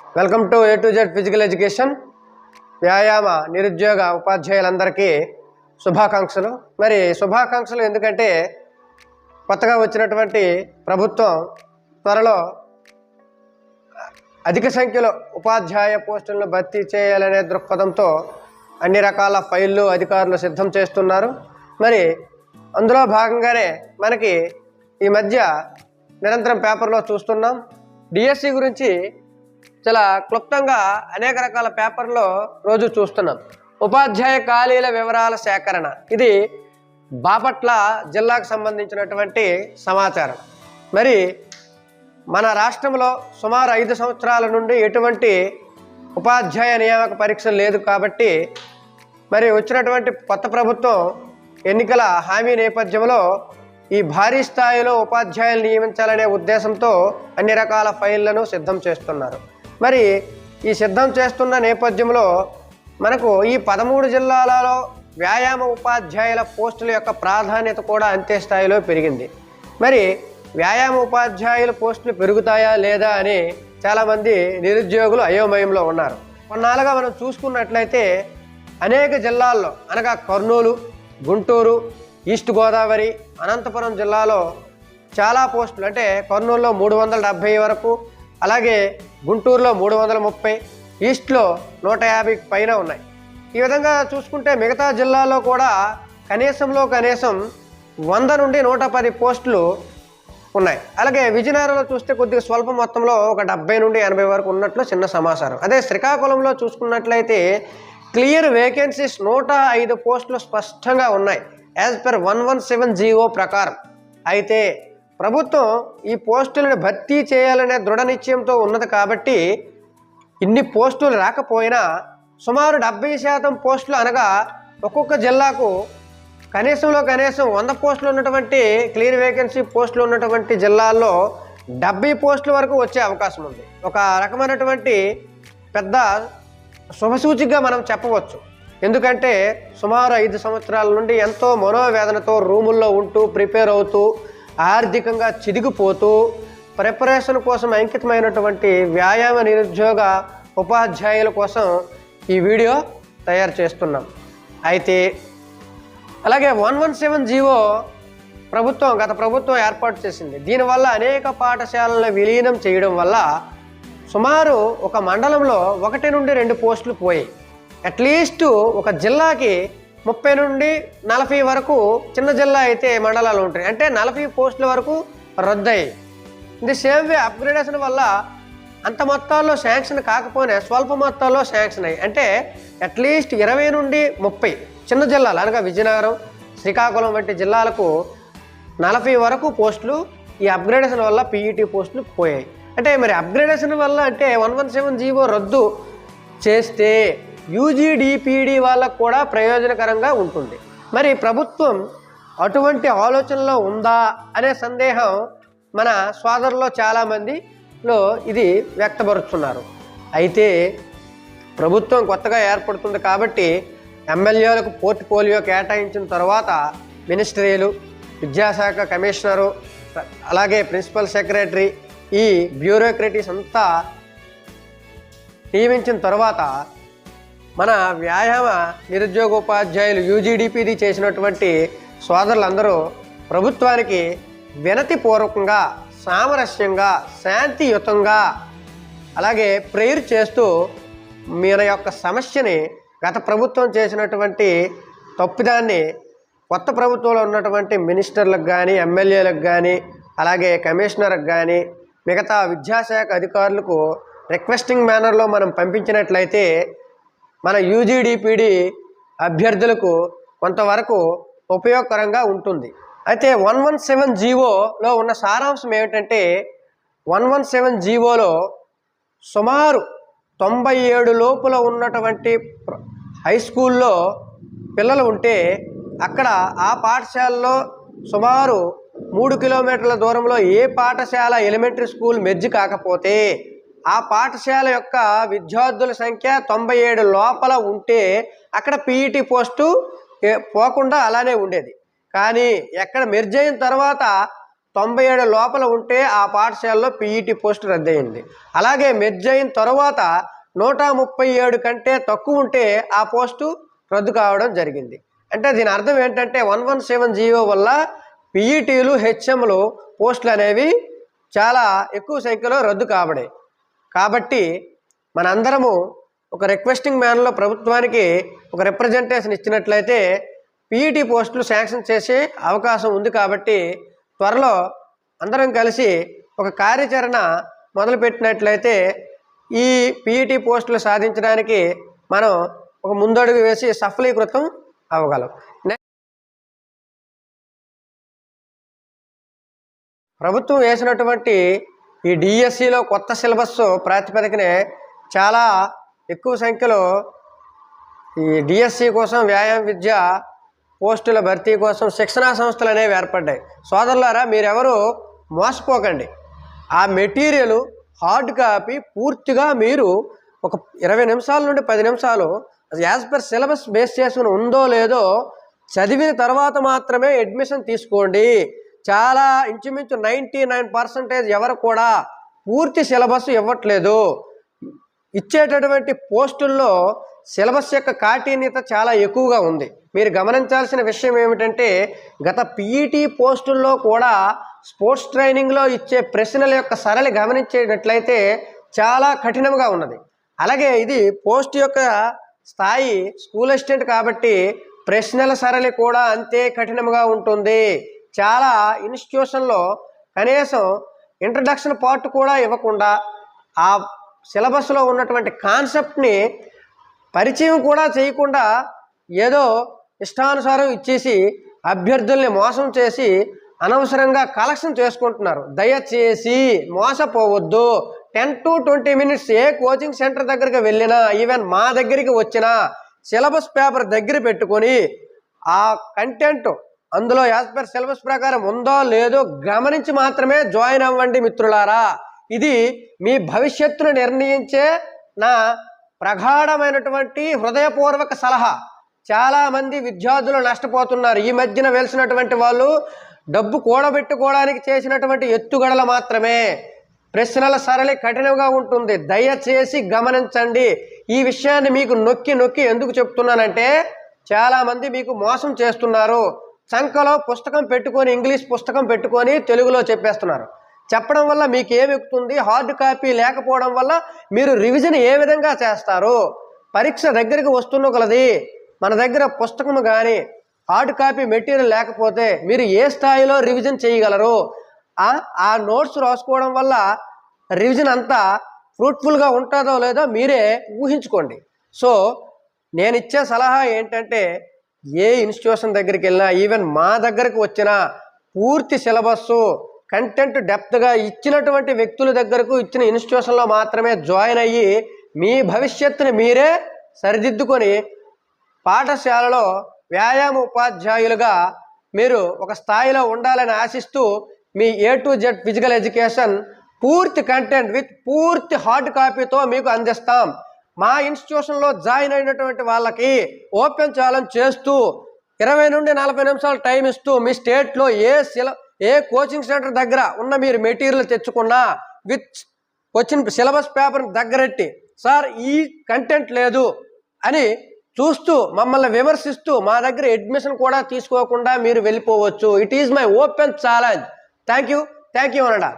Welcome to A to Z physical education వ్యాయామ నిరుద్యోగ ఉపాధ్యాయులందరికీ శుభాకాంక్షలు. మరి శుభాకాంక్షలు ఎందుకంటే కొత్తగా వచ్చినటువంటి ప్రభుత్వం త్వరలో అధిక సంఖ్యలో ఉపాధ్యాయ పోస్టులను భర్తీ చేయాలనే దృక్పథంతో అన్ని రకాల ఫైళ్ళు అధికారులు సిద్ధం చేస్తున్నారు. మరి అందులో భాగంగానే మనకి ఈ మధ్య నిరంతరం పేపర్లో చూస్తున్నాం. డిఎస్సి గురించి చాలా క్లుప్తంగా అనేక రకాల పేపర్లో రోజు చూస్తున్నాం. ఉపాధ్యాయ ఖాళీల వివరాల సేకరణ. ఇది బాపట్ల జిల్లాకు సంబంధించినటువంటి సమాచారం. మరి మన రాష్ట్రంలో సుమారు ఐదు సంవత్సరాల నుండి ఎటువంటి ఉపాధ్యాయ నియామక పరీక్ష లేదు కాబట్టి మరి వచ్చినటువంటి కొత్త ప్రభుత్వం ఎన్నికల హామీ నేపథ్యంలో ఈ భారీ స్థాయిలో ఉపాధ్యాయులు నియమించాలనే ఉద్దేశంతో అన్ని రకాల ఫైళ్ళను సిద్ధం చేస్తున్నారు. మరి ఈ సిద్ధం చేస్తున్న నేపథ్యంలో మనకు ఈ పదమూడు జిల్లాలలో వ్యాయామ ఉపాధ్యాయుల పోస్టుల యొక్క ప్రాధాన్యత కూడా అంతే స్థాయిలో పెరిగింది. మరి వ్యాయామ ఉపాధ్యాయుల పోస్టులు పెరుగుతాయా లేదా అని చాలామంది నిరుద్యోగులు అయోమయంలో ఉన్నారు. కొన్నాళ్ళుగా మనం చూసుకున్నట్లయితే అనేక జిల్లాల్లో అనగా కర్నూలు గుంటూరు ఈస్ట్ గోదావరి అనంతపురం జిల్లాలో చాలా పోస్టులు అంటే కర్నూలులో మూడు వందల డెబ్భై వరకు అలాగే గుంటూరులో మూడు వందల ముప్పై ఈస్ట్లో నూట యాభై పైన ఉన్నాయి. ఈ విధంగా చూసుకుంటే మిగతా జిల్లాలో కూడా కనీసంలో కనీసం వంద నుండి నూట పది పోస్టులు ఉన్నాయి. అలాగే విజయనగరంలో చూస్తే కొద్దిగా స్వల్ప మొత్తంలో ఒక డెబ్బై నుండి ఎనభై వరకు ఉన్నట్లు చిన్న సమాచారం. అదే శ్రీకాకుళంలో చూసుకున్నట్లయితే క్లియర్ వేకెన్సీస్ నూట ఐదు పోస్టులు స్పష్టంగా ఉన్నాయి. As per one one seven GO ప్రకారం. అయితే ప్రభుత్వం ఈ పోస్టులను భర్తీ చేయాలనే దృఢ నిశ్చయంతో ఉన్నది కాబట్టి ఇన్ని పోస్టులు రాకపోయినా సుమారు డెబ్బై శాతం పోస్టులు అనగా ఒక్కొక్క జిల్లాకు కనీసంలో కనీసం వంద పోస్టులు ఉన్నటువంటి క్లియర్ వేకెన్సీ పోస్టులు ఉన్నటువంటి జిల్లాల్లో డెబ్బై పోస్టుల వరకు వచ్చే అవకాశం ఉంది. ఒక రకమైనటువంటి పెద్ద శుభసూచిగా మనం చెప్పవచ్చు. ఎందుకంటే సుమారు ఐదు సంవత్సరాల నుండి ఎంతో మనోవేదనతో రూముల్లో ఉంటూ ప్రిపేర్ అవుతూ ఆర్థికంగా చిదిగిపోతూ ప్రిపరేషన్ కోసం అంకితమైనటువంటి వ్యాయామ నిరుద్యోగ ఉపాధ్యాయుల కోసం ఈ వీడియో తయారు చేస్తున్నాం. అయితే అలాగే వన్ వన్ సెవెన్ జీవో ప్రభుత్వం గత ప్రభుత్వం ఏర్పాటు చేసింది. దీనివల్ల అనేక పాఠశాలలను విలీనం చేయడం వల్ల సుమారు ఒక మండలంలో ఒకటి నుండి రెండు పోస్టులు పోయాయి. అట్లీస్ట్ ఒక జిల్లాకి ముప్పై నుండి నలభై వరకు చిన్న జిల్లా అయితే మండలాలు ఉంటాయి. అంటే నలభై పోస్టుల వరకు రద్దయ్యాయి ఇది సేమ్ వే అప్గ్రేడేషన్ వల్ల అంత మొత్తాల్లో శాంక్షన్ కాకపోయినా స్వల్ప మొత్తాల్లో శాంక్షన్ అయ్యి అంటే అట్లీస్ట్ ఇరవై నుండి ముప్పై చిన్న జిల్లాలు అనగా విజయనగరం శ్రీకాకుళం వంటి జిల్లాలకు నలభై వరకు పోస్టులు ఈ అప్గ్రేడేషన్ వల్ల పీఈటీ పోస్టులు పోయాయి. అంటే మరి అప్గ్రేడేషన్ వల్ల అంటే వన్ వన్ సెవెన్ జీవో రద్దు చేస్తే యూజీడిపిడి వాళ్ళకు కూడా ప్రయోజనకరంగా ఉంటుంది. మరి ప్రభుత్వం అటువంటి ఆలోచనలో ఉందా అనే సందేహం మన సోదరులో చాలామందిలో ఇది వ్యక్తపరుస్తున్నారు. అయితే ప్రభుత్వం కొత్తగా ఏర్పడుతుంది కాబట్టి ఎమ్మెల్యేలకు పోర్ట్ఫోలియో కేటాయించిన తర్వాత మినిస్ట్రీలు విద్యాశాఖ కమిషనరు అలాగే ప్రిన్సిపల్ సెక్రటరీ ఈ బ్యూరోక్రటీస్ అంతా నియమించిన తర్వాత మన వ్యాయామ నిరుద్యోగోపాధ్యాయులు యూజీడిపిది చేసినటువంటి సోదరులందరూ ప్రభుత్వానికి వినతిపూర్వకంగా సామరస్యంగా శాంతియుతంగా అలాగే ప్రేయర్ చేస్తూ మన యొక్క సమస్యని గత ప్రభుత్వం చేసినటువంటి తప్పిదాన్ని కొత్త ప్రభుత్వంలో ఉన్నటువంటి మినిస్టర్లకు కానీ ఎమ్మెల్యేలకు కానీ అలాగే కమిషనర్కి కానీ మిగతా విద్యాశాఖ అధికారులకు రిక్వెస్టింగ్ మేనర్లో మనం పంపించినట్లయితే మన యూజీడిపిడి అభ్యర్థులకు కొంతవరకు ఉపయోగకరంగా ఉంటుంది. అయితే వన్ వన్ సెవెన్ జీవోలో ఉన్న సారాంశం ఏమిటంటే వన్ వన్ సెవెన్ జీవోలో సుమారు తొంభై ఏడు లోపల ఉన్నటువంటి హై స్కూల్లో పిల్లలు ఉంటే అక్కడ ఆ పాఠశాలలో సుమారు మూడు కిలోమీటర్ల దూరంలో ఏ పాఠశాల ఎలిమెంటరీ స్కూల్ మెర్జ్ కాకపోతే ఆ పాఠశాల యొక్క విద్యార్థుల సంఖ్య తొంభై ఏడు లోపల ఉంటే అక్కడ పీఈటీ పోస్టు పోకుండా అలానే ఉండేది. కానీ ఎక్కడ మెర్జ్ అయిన తర్వాత తొంభై ఏడు లోపల ఉంటే ఆ పాఠశాలలో పీఈటీ పోస్ట్ రద్దయింది. అలాగే మెర్జ్ అయిన తర్వాత నూట ముప్పై ఏడు కంటే తక్కువ ఉంటే ఆ పోస్టు రద్దు కావడం జరిగింది. అంటే దీని అర్థం ఏంటంటే వన్ వన్ సెవెన్ జీవో వల్ల పీఈటీలు హెచ్ఎంలు పోస్టులు అనేవి చాలా ఎక్కువ సంఖ్యలో రద్దు కాబడాయి. కాబట్టి మనందరము ఒక రిక్వెస్టింగ్ మ్యాన్లో ప్రభుత్వానికి ఒక రిప్రజెంటేషన్ ఇచ్చినట్లయితే పీఈటీ పోస్టులు శాంక్షన్ చేసే అవకాశం ఉంది కాబట్టి త్వరలో అందరం కలిసి ఒక కార్యాచరణ మొదలుపెట్టినట్లయితే ఈ పీఈటీ పోస్టులు సాధించడానికి మనం ఒక ముందడుగు వేసి సఫలీకృతం అవ్వగలం. ప్రభుత్వం వేసినటువంటి ఈ డిఎస్సిలో కొత్త సిలబస్ ప్రాతిపదికనే చాలా ఎక్కువ సంఖ్యలో ఈ డిఎస్సి కోసం వ్యాయామ విద్య పోస్టుల భర్తీ కోసం శిక్షణా సంస్థలు అనేవి ఏర్పడ్డాయి. సోదరులారా మీరెవరు మోసపోకండి. ఆ మెటీరియల్ హార్డ్ కాపీ పూర్తిగా మీరు ఒక ఇరవై నిమిషాల నుండి పది నిమిషాలు యాజ్ పర్ సిలబస్ బేస్ చేసుకుని ఉందో లేదో చదివిన తర్వాత మాత్రమే అడ్మిషన్ తీసుకోండి. చాలా ఇంచుమించు నైంటీ నైన్ పర్సెంటేజ్ ఎవరు కూడా పూర్తి సిలబస్ ఇవ్వట్లేదు. ఇచ్చేటటువంటి పోస్టుల్లో సిలబస్ యొక్క కాఠిన్యత చాలా ఎక్కువగా ఉంది. మీరు గమనించాల్సిన విషయం ఏమిటంటే గత పీఈటీ పోస్టుల్లో కూడా స్పోర్ట్స్ ట్రైనింగ్లో ఇచ్చే ప్రశ్నల యొక్క సరళి గమనించేటట్లయితే చాలా కఠినంగా ఉన్నది. అలాగే ఇది పోస్ట్ యొక్క స్థాయి స్కూల్ అసిస్టెంట్ కాబట్టి ప్రశ్నల సరళి కూడా అంతే కఠినంగా ఉంటుంది. చాలా ఇన్స్టిట్యూషన్లో కనీసం ఇంట్రడక్షన్ పార్ట్ కూడా ఇవ్వకుండా ఆ సిలబస్లో ఉన్నటువంటి కాన్సెప్ట్ని పరిచయం కూడా చేయకుండా ఏదో ఇష్టానుసారం ఇచ్చేసి అభ్యర్థుల్ని మోసం చేసి అనవసరంగా కలెక్షన్ చేసుకుంటున్నారు. దయచేసి మోసపోవద్దు. టెన్ టు ట్వంటీ మినిట్స్ ఏ కోచింగ్ సెంటర్ దగ్గరికి వెళ్ళినా ఈవెన్ మా దగ్గరికి వచ్చినా సిలబస్ పేపర్ దగ్గర పెట్టుకొని ఆ కంటెంట్ అందులో యాస్పర్ సిలబస్ ప్రకారం ఉందో లేదో గమనించి మాత్రమే జాయిన్ అవ్వండి మిత్రులారా. ఇది మీ భవిష్యత్తును నిర్ణయించే నా ప్రగాఢమైనటువంటి హృదయపూర్వక సలహా. చాలామంది విద్యార్థులు నష్టపోతున్నారు. ఈ మధ్యన వెలిసినటువంటి వాళ్ళు డబ్బు కూడబెట్టుకోవడానికి చేసినటువంటి ఎత్తుగడలు మాత్రమే. ప్రశ్నల సరళి కఠినంగా ఉంటుంది. దయచేసి గమనించండి. ఈ విషయాన్ని మీకు నొక్కి నొక్కి ఎందుకు చెప్తున్నానంటే చాలామంది మీకు మోసం చేస్తున్నారు. చంకలో పుస్తకం పెట్టుకొని ఇంగ్లీష్ పుస్తకం పెట్టుకొని తెలుగులో చెప్పేస్తున్నారు. చెప్పడం వల్ల మీకు ఏమి ఎక్కుతుంది? హార్డ్ కాపీ లేకపోవడం వల్ల మీరు రివిజన్ ఏ విధంగా చేస్తారు? పరీక్ష దగ్గరికి వస్తున్న కొలది మన దగ్గర పుస్తకం కానీ హార్డ్ కాపీ మెటీరియల్ లేకపోతే మీరు ఏ స్థాయిలో రివిజన్ చేయగలరు? ఆ ఆ నోట్స్ రాసుకోవడం వల్ల రివిజన్ అంతా ఫ్రూట్ఫుల్గా ఉంటుందో లేదో మీరే ఊహించుకోండి. సో నేను ఇచ్చే సలహా ఏంటంటే ఏ ఇన్స్టిట్యూషన్ దగ్గరికి వెళ్ళినా ఈవెన్ మా దగ్గరకు వచ్చిన పూర్తి సిలబస్సు కంటెంట్ డెప్త్గా ఇచ్చినటువంటి వ్యక్తుల దగ్గరకు ఇచ్చిన ఇన్స్టిట్యూషన్లో మాత్రమే జాయిన్ అయ్యి మీ భవిష్యత్తుని మీరే సరిదిద్దుకొని పాఠశాలలో వ్యాయామ ఉపాధ్యాయులుగా మీరు ఒక స్థాయిలో ఉండాలని ఆశిస్తూ మీ A to Z physical education పూర్తి కంటెంట్ విత్ పూర్తి హార్డ్ కాపీతో మీకు అందిస్తాం. మా ఇన్స్టిట్యూషన్లో జాయిన్ అయినటువంటి వాళ్ళకి ఓపెన్ ఛాలెంజ్ చేస్తూ ఇరవై నుండి నలభై నిమిషాలు టైం ఇస్తూ మీ స్టేట్లో ఏ సిల ఏ కోచింగ్ సెంటర్ దగ్గర ఉన్న మీరు మెటీరియల్ తెచ్చుకున్నా విత్ వచ్చిన సిలబస్ పేపర్ దగ్గరెట్టి సార్ ఈ కంటెంట్ లేదు అని చూస్తూ మమ్మల్ని విమర్శిస్తూ మా దగ్గర అడ్మిషన్ కూడా తీసుకోకుండా మీరు వెళ్ళిపోవచ్చు. It is my open challenge thank you thank you అనడా